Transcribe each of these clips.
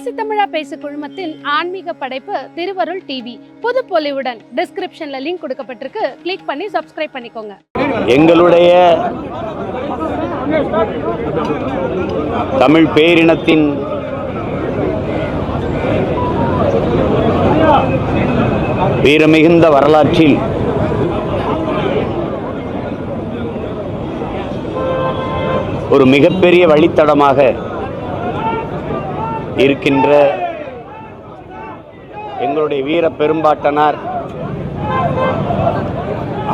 பேசு தமிழா பேசு குழுமத்தின் ஆன்மீக படைப்பு திருவருள் டிவி புது பொலிவுடன் டிஸ்கிரிப்ஷன்ல லிங்க் கொடுக்கப்பட்டிருக்கு. கிளிக் பண்ணி சப்ஸ்கிரைப் பண்ணிக்கோங்க. எங்களுடைய தமிழ் பேரினத்தின் வீரமிகுந்த வரலாற்றில் ஒரு மிகப்பெரிய வழித்தடமாக இருக்கின்ற எங்களுடைய வீர பெரும்பாட்டனார்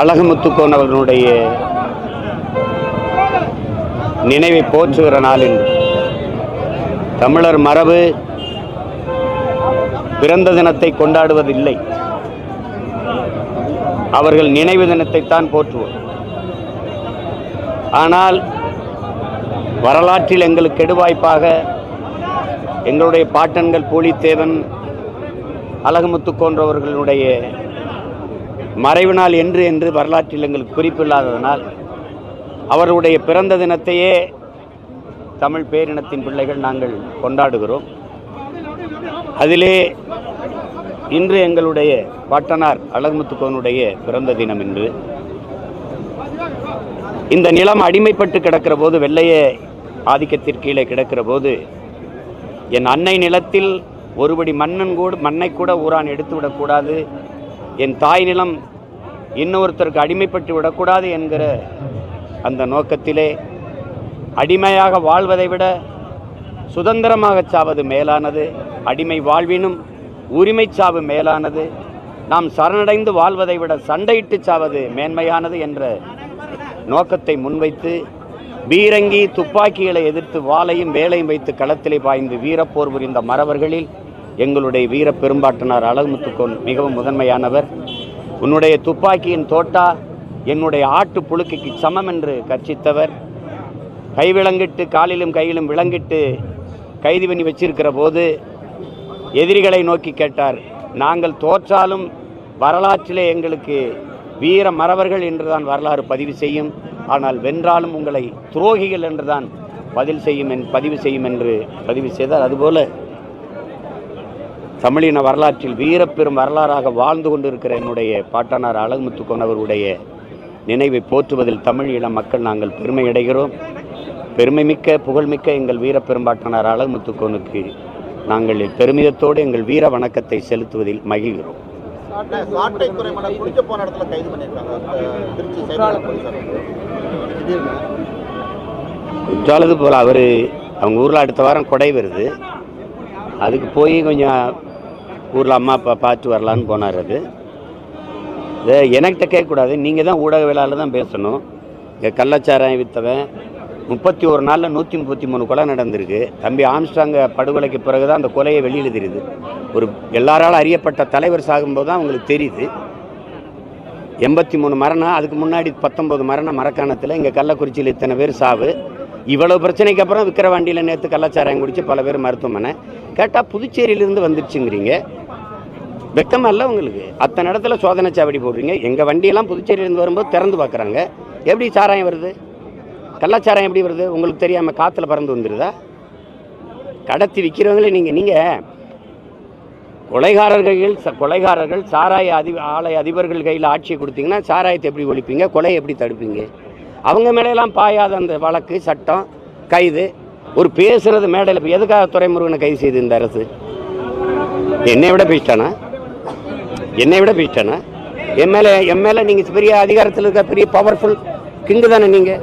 அழகுமுத்துக்கோன் அவர்களுடைய நினைவை போற்றுகிற நாள் என்று தமிழர் மரபு பிறந்த தினத்தை கொண்டாடுவதில்லை. அவர்கள் நினைவு தினத்தைத்தான் போற்றுவோம் ஆனால் வரலாற்றில் எங்களுக்கு கெடுவாய்ப்பாக எங்களுடைய பாட்டன்கள் போலித்தேவன் அழகுமுத்து போன்றவர்களுடைய மறைவு நாள் என்று என்று வரலாற்றில் எங்களுக்கு குறிப்பில்லாததனால் அவருடைய பிறந்த தினத்தையே தமிழ் பேரினத்தின் பிள்ளைகள் நாங்கள் கொண்டாடுகிறோம். அதிலே இன்று எங்களுடைய பாட்டனார் அழகுமுத்துக்கோனுடைய பிறந்த தினம் இன்று. இந்த நிலம் அடிமைப்பட்டு கிடக்கிற போது வெள்ளைய ஆதிக்கத்திற்கு கீழே கிடக்கிற போது என் அன்னை நிலத்தில் ஒருபடி மண்ணன் கூட மண்ணை கூட ஊரான் எடுத்து விடக்கூடாது. என் தாய் நிலம் இன்னொருத்தருக்கு அடிமைப்பட்டு விடக்கூடாது என்கிற அந்த நோக்கத்திலே அடிமையாக வாழ்வதை விட சுதந்திரமாக சாவது மேலானது. அடிமை வாழ்வினும் உரிமை சாவு மேலானது. நாம் சரணடைந்து வாழ்வதை விட சண்டையிட்டு சாவது மேன்மையானது என்ற நோக்கத்தை முன்வைத்து பீரங்கி துப்பாக்கிகளை எதிர்த்து வாளையும் வேலையும் வைத்து களத்திலே பாய்ந்து வீரப்போர் புரிந்த மறவர்களில் எங்களுடைய வீர பெரும்பாட்டனார் அழகுமுத்துக்கோன் மிகவும் முதன்மையானவர். உன்னுடைய துப்பாக்கியின் தோட்டா என்னுடைய ஆட்டு புழுக்கைக்கு சமம் என்று கர்ச்சித்தவர் கைவிலங்கிட்டு காலிலும் கையிலும் விளங்கிட்டு கைது பண்ணி வச்சிருக்கிற போது எதிரிகளை நோக்கி கேட்டார் நாங்கள் தோற்றாலும் வரலாற்றிலே எங்களுக்கு வீர மறவர்கள் என்றுதான் வரலாறு பதிவு செய்யும். ஆனால் வென்றாலும் உங்களை துரோகிகள் என்றுதான் பதில் செய்யும் என் பதிவு செய்யும் என்று பதிவு செய்தார். அதுபோல தமிழின வரலாற்றில் வீரப்பெரும் வரலாறாக வாழ்ந்து கொண்டிருக்கிற என்னுடைய பாட்டனார் அழகுமுத்துக்கோன் அவருடைய நினைவை போற்றுவதில் தமிழ் இளம் மக்கள் நாங்கள் பெருமை அடைகிறோம். பெருமைமிக்க புகழ்மிக்க எங்கள் வீரப்பெரும்பாட்டனார் அழகுமுத்துக்கோனுக்கு நாங்கள் பெருமிதத்தோடு எங்கள் வீர வணக்கத்தை செலுத்துவதில் மகிழ்கிறோம். சாட்டை துறைமலை குடிக்க போன இடத்துல கைது பண்ணியிருக்காங்க. திருச்சி சைபர் குற்றாலது போல் அவர் அவங்க ஊரில் அடுத்த வாரம் கொடை வருது. அதுக்கு போய் கொஞ்சம் ஊரில் அம்மா அப்பா பார்த்து வரலான்னு போனார் அது. இதை எனக்கிட்ட கேட்கக்கூடாது. நீங்கள் தான் ஊடகவியலாளர் தான் பேசணும். இங்கே கள்ளச்சாராயம் விற்றவன் முப்பத்தி ஒரு நாளில் நூற்றி முப்பத்தி மூணு கொலை நடந்திருக்கு. தம்பி ஆம்ஸ்டாங்க படுகொலைக்கு பிறகு தான் அந்த கொலையை வெளியில் தெரியுது. ஒரு எல்லாராலும் அறியப்பட்ட தலைவர் சாகும்போது தான் அவங்களுக்கு தெரியுது. எண்பத்தி மூணு மரணம் அதுக்கு முன்னாடி பத்தொம்பது மரணம் மரக்காணத்தில் இங்கே கள்ளக்குறிச்சியில் இத்தனை பேர் சாவு. இவ்வளோ பிரச்சனைக்கு அப்புறம் விக்கிரவாண்டியில் நேற்று கள்ளச்சாராயம் குடித்து பல பேர் மருத்துவமனை. கேட்டால் புதுச்சேரியிலேருந்து வந்துருச்சுங்கிறீங்க. வெக்கமாக இல்லை உங்களுக்கு? அத்தனை இடத்துல சோதனை சாவடி போடுறீங்க. எங்கள் வண்டியெல்லாம் புதுச்சேரியிலேருந்து வரும்போது திறந்து பார்க்குறாங்க எப்படி சாராயம் வருது? கள்ளச்சாராயம் எப்படி வருது? உங்களுக்கு தெரியாமல் காற்றுல பறந்து வந்துடுதா கடத்தி விற்கிறவங்களே நீங்கள் நீங்கள் கொலைகாரர்கள் ச- கொலைகாரர்கள் சாராய அதி ஆலய அதிபர்கள் கையில் ஆட்சியை கொடுத்தீங்கன்னா சாராயத்தை எப்படி ஒழிப்பீங்க? கொலையை எப்படி தடுப்பீங்க? அவங்க மேலையெல்லாம் பாயாத அந்த வழக்கு சட்டம் கைது ஒரு பேசுகிறது மேடையில் இப்போ எதுக்காக துறைமுருகனை கைது செய்து இந்த அரசு? என்னை விட பேசிட்டானா? என்னை விட பேசிட்டானா? என் மேலே என் மேலே நீங்கள் பெரிய அதிகாரத்தில் இருக்க பெரிய பவர்ஃபுல் கிங்கு தானே நீங்கள்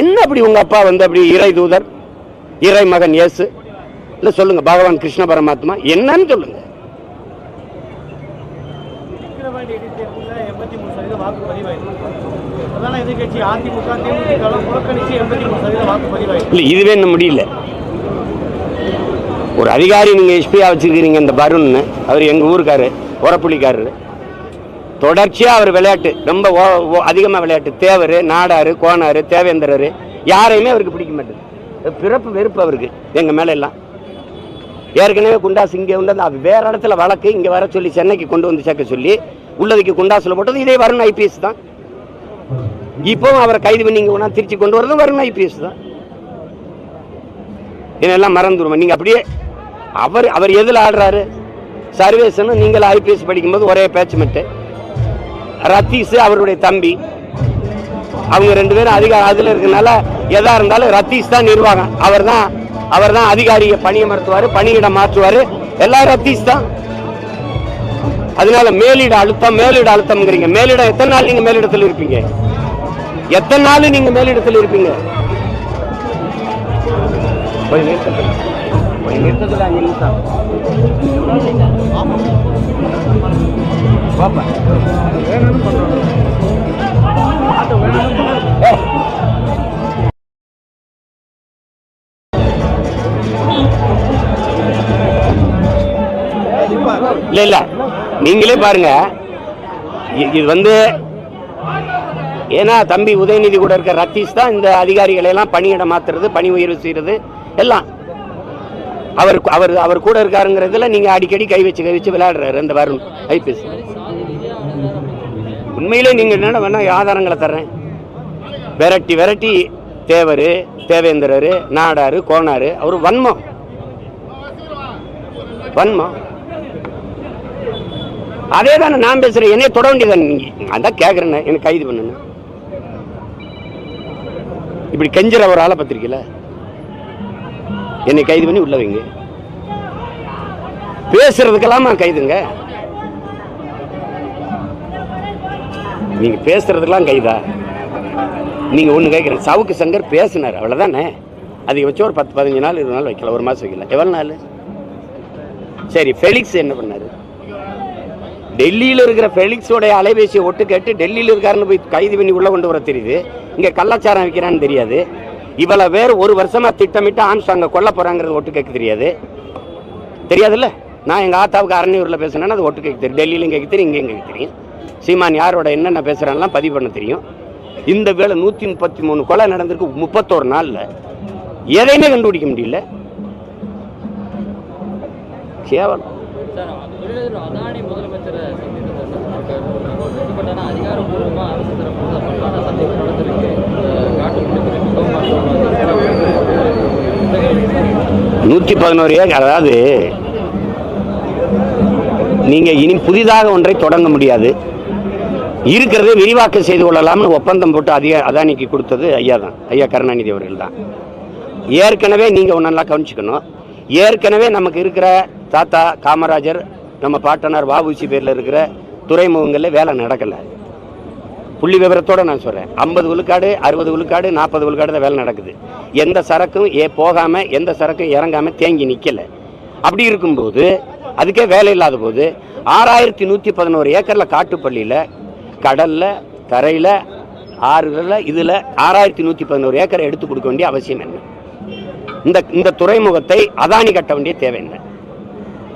என்ன அப்படி உங்க அப்பா வந்து அப்படி இறை தூதர் இறை மகன் இயேசு? இல்ல சொல்லுங்க பகவான் கிருஷ்ண பரமாத்மா என்னன்னு சொல்லுங்க. விக்கிரவாண்டி இடைத்தேர்தலில் எண்பத்தி மூணு சதவீத வாக்கு பதிவாயிருக்கு. பிரதான எதிர்கட்சி அதிமுக தேமுதிக புறக்கணிச்சு எண்பத்தி மூணு சதவீத வாக்கு பதிவாயிருக்கு. இல்ல இதுவே இன்னும் முடியல. ஒரு அதிகாரி நீங்க எஸ்பியா வச்சிருக்கிறீங்க இந்த பருன்னு. அவர் எங்க ஊருக்காரு உரப்புலிக்காரரு. தொடர்ச்சியாக அவர் விளையாட்டு ரொம்ப ஓ- ஓ- விளையாட்டு. தேவர் நாடார் கோனார் தேவேந்திரர் யாரையுமே அவருக்கு பிடிக்க மாட்டேது. பிறப்பு வெறுப்பு அவருக்கு எங்கள் மேலே எல்லாம் ஏற்கனவே குண்டாஸ் இங்கே வந்து அது வேற இடத்துல வழக்கு இங்கே வர சொல்லி சென்னைக்கு கொண்டு வந்து சேர்க்க சொல்லி உள்ளதுக்கு குண்டாசில் போட்டது இதே வருண் ஐபிஎஸ் தான். இப்போவும் அவரை கைது பண்ணி இங்க திருச்சி கொண்டு வரதும் வருண் ஐபிஎஸ் தான். இதெல்லாம் மறந்துடுவோம் நீங்கள் அப்படியே அவர் அவர் எதில் ஆடுறாரு? சர்வேசன் நீங்கள் ஐபிஎஸ் படிக்கும்போது ஒரே பேச்சு ரத்தீஸ் அவருடைய தம்பி. அவங்க ரெண்டு பேரும் அதிக அதில் இருக்கனால எதா இருந்தாலும் ரத்தீஸ் தான் நிர்வாகம். அவர் தான் அவர் தான் அதிகாரியை பணியமர்த்துவார் பணியிடம் மாற்றுவார். எல்லாம் ரத்தீஸ் தான். அதனால மேலிட அழுத்தம் மேலிட அழுத்தம்ங்கிறீங்க. மேலிடம் எத்தனை நாள் நீங்க மேலிடத்தில் இருப்பீங்க? எத்தனை நாள் நீங்க மேலிடத்தில் இருப்பீங்க? கொஞ்சம் நிறுத்தத்தில் இல்ல. நீங்களே பாருங்க. இது வந்து ஏன்னா தம்பி உதயநிதி கூட இருக்க ரத்தீஷ் தான் இந்த அதிகாரிகளை எல்லாம் பணியிடம் மாத்துறது பணி உயர்வு செய்யறது எல்லாம். அவர் அவர் அவர் கூட இருக்காருங்கிறதுல நீங்க அடிக்கடி கை வச்சு கை வச்சு விளையாடுறாரு அந்த வருண். ஐபிஎஸ். உண்மையிலே நீங்க என்ன வேணா ஆதாரங்களை தர்றேன். விரட்டி விரட்டி தேவர் தேவேந்திரர் நாடாரு கோனார் அவர் வன்மம். வன்மம். அதே தானே நான் பேசுறேன். என்னைய தொட வேண்டியதானே நீங்க? அதான் கேட்குறேண்ணே எனக்கு கைது பண்ணுங்க. இப்படி கெஞ்சுற ஒரு ஆளை பத்திரிக்கையில் என்னை கைது பண்ணி உள்ள வைங்க. பேசுறதுக்கெல்லாமா கைதுங்க. நீங்க பேசுறதுக்கெல்லாம் கைதா? நீங்க ஒண்ணு கேட்குறேன் சவுக்கு சங்கர் பேசினார் அவ்வளவுதானே? வச்சு ஒரு பத்து பதினஞ்சு நாள் இருபது நாள் வைக்கல ஒரு மாசம் வைக்கல. எவ்வளவு நாள்? சரி ஃபெலிக்ஸ் என்ன பண்ணார்? டெல்லியில் இருக்கிற ஃபெலிக்ஸோடைய அலைபேசியை ஒட்டு கேட்டு டெல்லியில் இருக்காருன்னு போய் கைது பண்ணி உள்ளே கொண்டு வர தெரியுது. இங்கே கள்ளச்சாரம் வைக்கிறான்னு தெரியாது. இவ்வளவு பேர் ஒரு வருஷமா திட்டமிட்டு ஆம்ஸ்டாங்க கொல்ல போறாங்கிறது ஒட்டு கேட்க தெரியாது. தெரியாதுல்ல? நான் எங்க ஆத்தாவுக்கு அரணியூரில் பேசுனேன்னா அது ஒட்டு கேட்க தெரியும். டெல்லியிலும் கேட்க தெரியும் இங்கேயும் கேட்க தெரியும். சீமான் யாரோட என்னென்ன பேசுறான்லாம் பதிவு பண்ண தெரியும். இந்த வேலை நூற்றி முப்பத்தி மூணு கொலை நடந்திருக்கு முப்பத்தோரு நாளில். எதையுமே கண்டுபிடிக்க முடியல. கேவலம். அதிகாரப்பூர்வமாக அரசு நூற்றி பதினோரு ஏக்கர் அதாவது நீங்கள் இனி புதிதாக ஒன்றை தொடங்க முடியாது. இருக்கிறதை விரிவாக்கம் செய்து கொள்ளலாம்னு ஒப்பந்தம் போட்டு அதிக அதானிக்கு கொடுத்தது ஐயா தான் ஐயா கருணாநிதி அவர்கள் தான். ஏற்கனவே நீங்கள் ஒன்று நல்லா கவனிச்சுக்கணும். ஏற்கனவே நமக்கு இருக்கிற தாத்தா காமராஜர் நம்ம பாட்டனார் வாபூசி பேரில் இருக்கிற துறைமுகங்களில் வேலை நடக்கலை. புள்ளி விவரத்தோட நான் சொல்கிறேன் ஐம்பது விழுக்காடு அறுபது விழுக்காடு நாற்பது விழுக்காடு தான் வேலை நடக்குது. எந்த சரக்கும் ஏ போகாமல் எந்த சரக்கும் இறங்காமல் தேங்கி நிற்கலை அப்படி இருக்கும்போது அதுக்கே வேலை இல்லாத போது ஆறாயிரத்தி நூற்றி பதினோரு ஏக்கரில் காட்டுப்பள்ளியில் கடலில் தரையில் ஆறுகளில் இதில் ஆறாயிரத்தி நூற்றி பதினோரு ஏக்கரை எடுத்து கொடுக்க வேண்டிய அவசியம் என்ன? இந்த இந்த துறைமுகத்தை அதானி கட்ட வேண்டிய தேவை என்ன?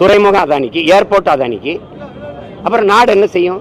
துறைமுகம் அதானிக்கு ஏர்போர்ட் அதானிக்கு அப்புறம் நாடு என்ன செய்யும்?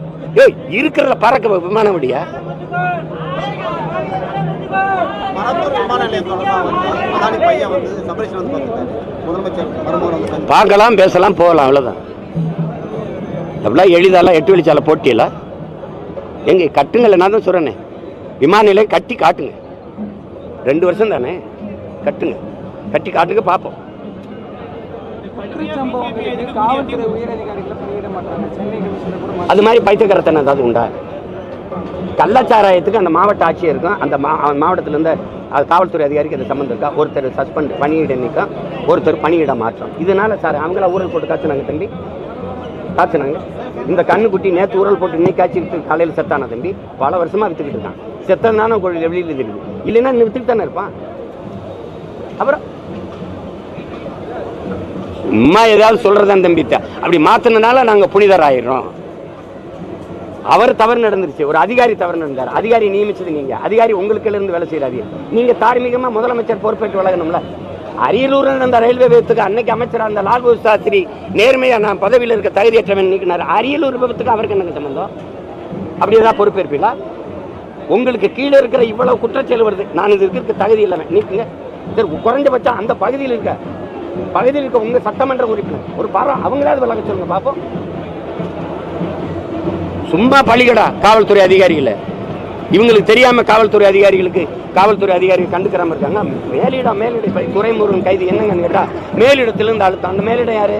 ஏய் இருக்கிறதுல பறக்க விமானம் சந்திச்சு பார்க்கலாம் பேசலாம் போகலாம் அவ்வளோதான் அப்படிலாம் எளிதாலாம் எட்டு வழிச்சாலை போட்டியல. எங்க கட்டுங்கள்ல நான் தான் சொல்கிறேனே விமான நிலையம் கட்டி காட்டுங்க. ரெண்டு வருஷம் தானே? கட்டுங்க. கட்டி காட்டுங்க பார்ப்போம். காவல்துறை உயரதிகாரிகளை வெளியிட மாட்டாங்க சென்னை கமிஷனர் கூட அது மாதிரி பைத்தியக்காரத்தனை ஏதாவது உண்டா? கள்ளச்சாராயத்துக்கு அந்த மாவட்ட ஆட்சியருக்கும் அந்த மா மாவட்டத்தில் இருந்த அது காவல்துறை அதிகாரிக்கு அந்த சம்மந்தம் இருக்கா? ஒருத்தர் சஸ்பெண்ட் பணியிட நீக்கம் ஒருத்தர் பணியிட மாற்றம். இதனால சார் அவங்கள ஊரல் போட்டு காய்ச்சினாங்க தம்பி. காய்ச்சினாங்க. இந்த கண்ணுக்குட்டி நேற்று ஊரல் போட்டு இன்னைக்கு காய்ச்சி காலையில் செத்தானா தம்பி? பல வருஷமாக விற்றுக்கிட்டு இருக்கான். செத்தனான வெளியில் தெரியுது இல்லைன்னா நிறுத்திட்டு தானே இருப்பான். அப்புறம் அம்மா ஏதாவது சொல்கிறதான் தம்பி அப்படி மாற்றினனால நாங்கள் புனிதர் ஆயிடுறோம் அவர் தவறு நடந்துருச்சு. ஒரு அதிகாரி தவறு நடந்தார். அதிகாரி நியமிச்சது நீங்கள் அதிகாரி உங்களுக்கு இருந்து வேலை செய்கிறாரு நீங்கள் தார்மீகமாக முதலமைச்சர் பொறுப்பேற்று வழங்கணும்ல. அரியலூர் நடந்த ரயில்வே விபத்துக்கு அன்னைக்கு அமைச்சர் அந்த லால் சாஸ்திரி நேர்மையாக நான் பதவியில் இருக்க தகுதியற்றவன் நீக்கினார். அரியலூர் விபத்துக்கு அவருக்கு என்ன சம்பந்தம்? அப்படி ஏதாவது பொறுப்பேற்பீங்களா? உங்களுக்கு கீழே இருக்கிற இவ்வளவு குற்றச்செயல் வருது. நான் இது இருக்க தகுதி இல்லாமல் நீக்குங்க. சரி குறைஞ்சபட்சம் அந்த பகுதியில் இருக்க பகுதியில் இருக்க உங்கள் சட்டமன்ற உறுப்பினர். ஒரு பாரம் அவங்களாவது விளக்க சொல்லுங்க பார்ப்போம் சும்மா பழிகடா காவல்துறை அதிகாரிகளை. இவங்களுக்கு தெரியாம காவல்துறை அதிகாரிகளுக்கு காவல்துறை அதிகாரிகள் கண்டுக்கிறாம இருக்காங்க. மேலிடம் மேலிட இப்ப துறைமுருகன் கைது என்னங்கன்னு கேட்டா மேலிடத்திலிருந்து அழுத்தம். அந்த மேலிடம் யாரு?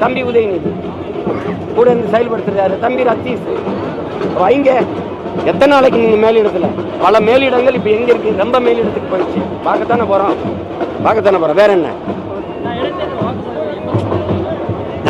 தம்பி உதயநிதி. கூட இருந்து செயல்படுத்துறாரு யாரு? தம்பி ரத்தீஷ் வைங்க எத்தனை நாளைக்கு நீங்க மேலிடத்துல? பல மேலிடங்கள் இப்ப எங்க இருக்கு? ரொம்ப மேலிடத்துக்கு போயிடுச்சு. பார்க்கத்தானே போறோம். பார்க்கத்தானே போறோம். வேற என்ன?